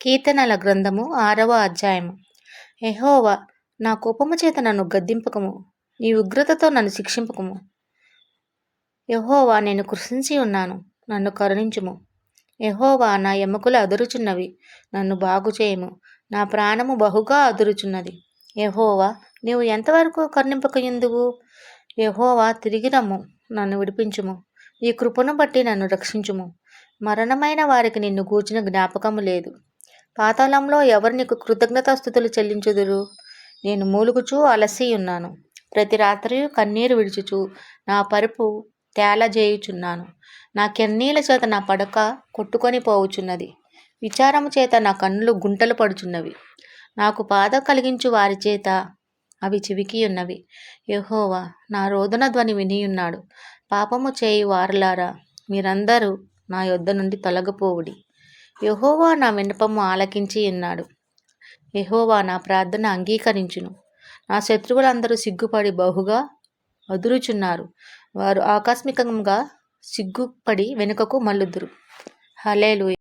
కీర్తనల గ్రంథము ఆరవ అధ్యాయము. ఎహోవా నా కోపము చేత నన్ను గద్దింపకము నీ ఉగ్రతతో నన్ను శిక్షింపకము. యహోవా నేను కృషించి ఉన్నాను నన్ను కరుణించుము. యహోవా నా ఎముకలు అదురుచున్నవి నన్ను బాగుచేయము నా ప్రాణము బహుగా అదురుచున్నది. యహోవా నీవు ఎంతవరకు కరుణింపకయుందువు? యహోవా తిరిగి రమ్ము నన్ను విడిపించుము. ఈ కృపను బట్టి నన్ను రక్షించుము. మరణమైన వారికి నిన్ను గూర్చిన జ్ఞాపకము లేదు. పాతాళంలో ఎవరు నీకు కృతజ్ఞతాస్థుతులు చెల్లించుదురు? నేను మూలుగుచూ అలసి ఉన్నాను ప్రతి రాత్రి కన్నీరు విడుచుచు నా పరుపు తేలజేయుచున్నాను. నా కెన్నీల చేత నా పడక కొట్టుకొని పోవుచున్నది. విచారము చేత నా కన్నులు గుంటలు పడుచున్నవి. నాకు బాధ కలిగించు వారి చేత అవి చివికి ఉన్నవి యహోవా నా రోదన ధ్వని వినియున్నాడు. పాపము చేయి వారలారా మీరందరూ నా యొద్ద నుండి తొలగపోవుడి. యహోవా నా విన్నపము ఆలకించి ఉన్నాడు. యహోవా నా ప్రార్థన అంగీకరించును. నా శత్రువులందరూ సిగ్గుపడి బహుగా అదురుచున్నారు. వారు ఆకస్మికంగా సిగ్గుపడి వెనుకకు మల్లుదురు హలేలు